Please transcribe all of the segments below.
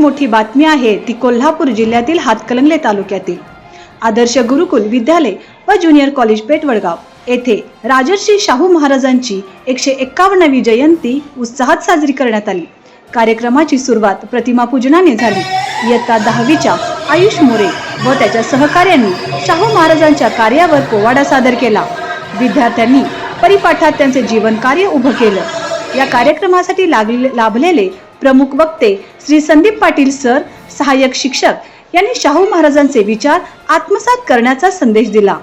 सर्वात मोठी बातमी आहे ती कोल्हापूर जिल्ह्यातील हातकलंगले तालुक्यातील. आदर्श गुरुकुल विद्यालय व ज्युनियर कॉलेज पेटवडगाव येथे राजर्षी शाहू महाराजांची एकशे एक्कावन्नावी जयंती उत्साहात साजरी करण्यात आली. कार्यक्रमाची सुरुवात प्रतिमा पूजनाने झाली. इयत्ता दहावीच्या आयुष मोरे व त्याच्या सहकार्यांनी शाहू महाराजांच्या कार्यावर पोवाडा सादर केला. विद्यार्थ्यांनी परिपाठात त्यांचे जीवन कार्य उभं केलं. या कार्यक्रमासाठी लागले लाभलेले प्रमुख वक्ते श्री संदीप पाटील सर सहाय्यक शिक्षक यांनी शाहू महाराजांचे विचार आत्मसात करण्याचा संदेश दिला.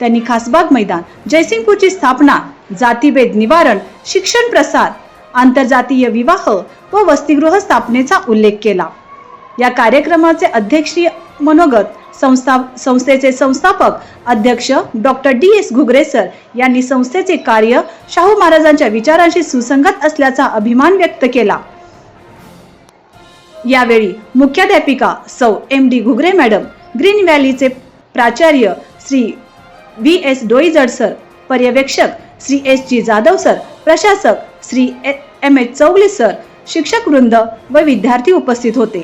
त्यांनी खासबाग मैदान जयसिंगपूरची स्थापना जातीभेद निवारण शिक्षण प्रसार आंतरजातीय विवाह व वसतिगृह स्थापनेचा उल्लेख केला. या कार्यक्रमाचे अध्यक्षीय मनोगत संस्था संस्थेचे संस्थापक अध्यक्ष doctor D. S Ghugare sir यांनी संस्थेचे कार्य शाहू महाराजांच्या विचारांशी सुसंगत असल्याचा अभिमान व्यक्त केला. यावेळी मुख्याध्यापिका सौ M D Ghugare madam green व्हॅलीचे प्राचार्य Shri V S Doijad sir पर्यवेक्षक Shri S G Jadhav sir प्रशासक Shri M H Chougule sir शिक्षक वृंद व विद्यार्थी उपस्थित होते.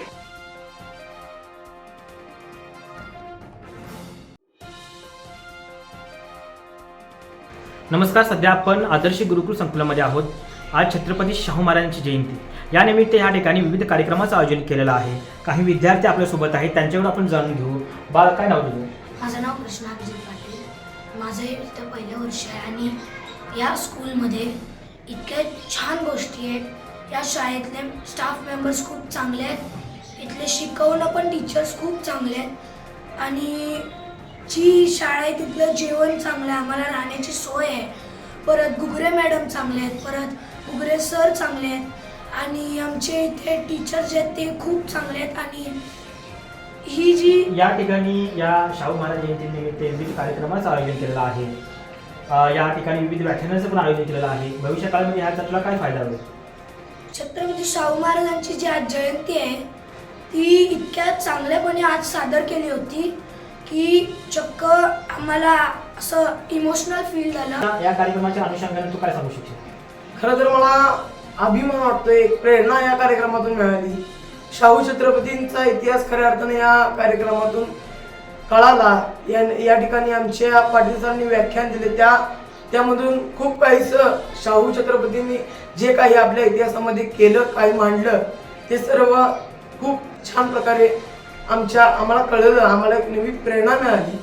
नमस्कार सध्या आपण आदर्श गुरुकुल संकुलामध्ये आहोत. आज छत्रपती शाहू महाराजांची जयंती. यानिमित्त या ठिकाणी विविध कार्यक्रमाचं आयोजन केलेलं आहे. काही विद्यार्थी आपल्यासोबत आहेत त्यांच्याकडून आपण जाणून घेऊ. बाळ काय नाव तुझं? माझं नाव कृष्णा अभिजित पाटील. माझं हे इथं पहिलं वर्ष आहे आणि या स्कूलमध्ये इतक्या छान गोष्टी आहेत. या शाळेतले स्टाफ मेंबर्स खूप चांगले आहेत. इथले शिकवणं पण टीचर्स खूप चांगले आहेत. आणि जी शाळा आहे तिथलं जेवण चांगलं आहे. आम्हाला राहण्याची सोय आहे. परत घुगरे मॅडम चांगले आहेत. परत घुगरे सर चांगले आहेत. आणि आमचे इथे टीचर्स जे आहेत ते खूप चांगले आहेत. आणि ही जी या ठिकाणी या शाहू महाराज जयंतीनिमित्त विविध कार्यक्रमाचं आयोजन केलेलं आहे. अं, या ठिकाणी विविध व्याख्यानाचं पण आयोजन केलेलं आहे. भविष्य काळामध्ये ह्याचा तुला काय फायदा होईल? छत्रपती शाहू महाराजांची जी आज जयंती आहे ती इतक्या चांगल्यापणे आज सादर केली होती की चक्क आम्हाला असं इमोशनल फील झालं. या- या कार्यक्रमाच्या अनुषंगाने तू काय सांगू शकशील? खरं तर मला अभिमान वाटतो एक प्रेरणा या कार्यक्रमातून मिळाली. शाहू छत्रपतींचा इतिहास खऱ्या अर्थाने या कार्यक्रमातून कळाला. या या ठिकाणी आमच्या पाटील सरांनी व्याख्यान दिले. त्या त्यामधून खूप काहीसं शाहू छत्रपतींनी जे काही आपल्या इतिहासामध्ये केलं काही मांडलं ते सर्व खूप छान प्रकारे आमच्या आम्हाला कळलं. आम्हाला एक नवी प्रेरणा मिळाली.